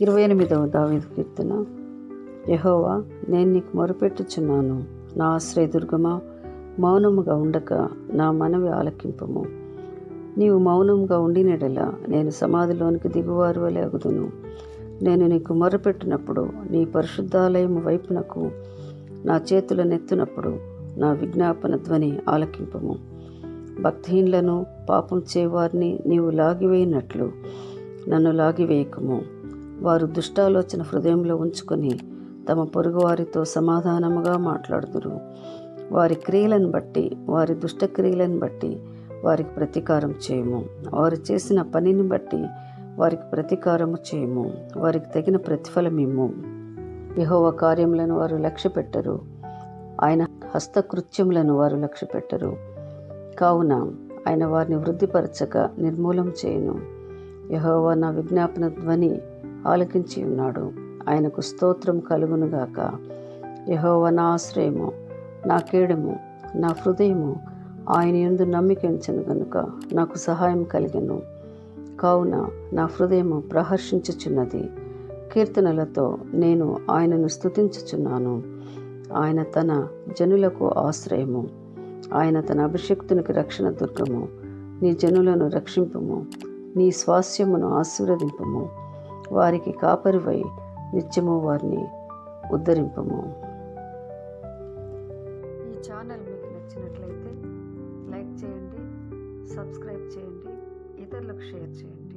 ఇరవై ఎనిమిదవ దావీదు కీర్తన. యహోవా నేను నీకు మొరపెట్టుచున్నాను. నా ఆశ్రయదుర్గమా మౌనముగా ఉండక నా మనవి ఆలకింపము. నీవు మౌనంగా ఉండినడలా నేను సమాధిలోనికి దిగువారు వలె అగుదును. నేను నీకు మొరపెట్టినప్పుడు నీ పరిశుద్ధాలయము వైపునకు నా చేతుల నెత్తునప్పుడు నా విజ్ఞాపన ధ్వని ఆలకింపము. భక్తిహీనులను పాపం చేవారిని నీవు లాగివేయినట్లు నన్ను లాగివేయకము. వారు దుష్టాలోచన హృదయంలో ఉంచుకొని తమ పొరుగువారితో సమాధానముగా మాట్లాడుదురు. వారి క్రియలను బట్టి వారి దుష్టక్రియలను బట్టి వారికి ప్రతీకారం చేయము. వారు చేసిన పనిని బట్టి వారికి ప్రతీకారము చేయము. వారికి తగిన ప్రతిఫలమిమ్ము యహోవ కార్యములను వారు లక్ష్య పెట్టరు. ఆయన హస్తకృత్యములను వారు లక్ష్య పెట్టరు. కావున ఆయన వారిని వృద్ధిపరచక నిర్మూలం చేయను. యహోవా నా విజ్ఞాపన ధ్వని ఆలకించి ఉన్నాడు. ఆయనకు స్తోత్రం కలుగునుగాక యహోవ నా ఆశ్రయము నా కీడము నా హృదయము ఆయన ఎందు నమ్మికించను గనుక నాకు సహాయం కలిగను. కావున నా హృదయము ప్రహర్షించుచున్నది. కీర్తనలతో నేను ఆయనను స్తుతించుచున్నాను. ఆయన తన జనులకు ఆశ్రయము. ఆయన తన అభిషక్తునికి రక్షణ దుర్గము. నీ జనులను రక్షింపము. నీ స్వాస్యమును ఆశీర్వదింపము. వారికి కాపరివై నిత్యము వారిని ఉద్ధరింపము. ఈ ఛానల్ మీకు నచ్చినట్లయితే లైక్ చేయండి సబ్స్క్రైబ్ చేయండి ఇతరులకు షేర్ చేయండి.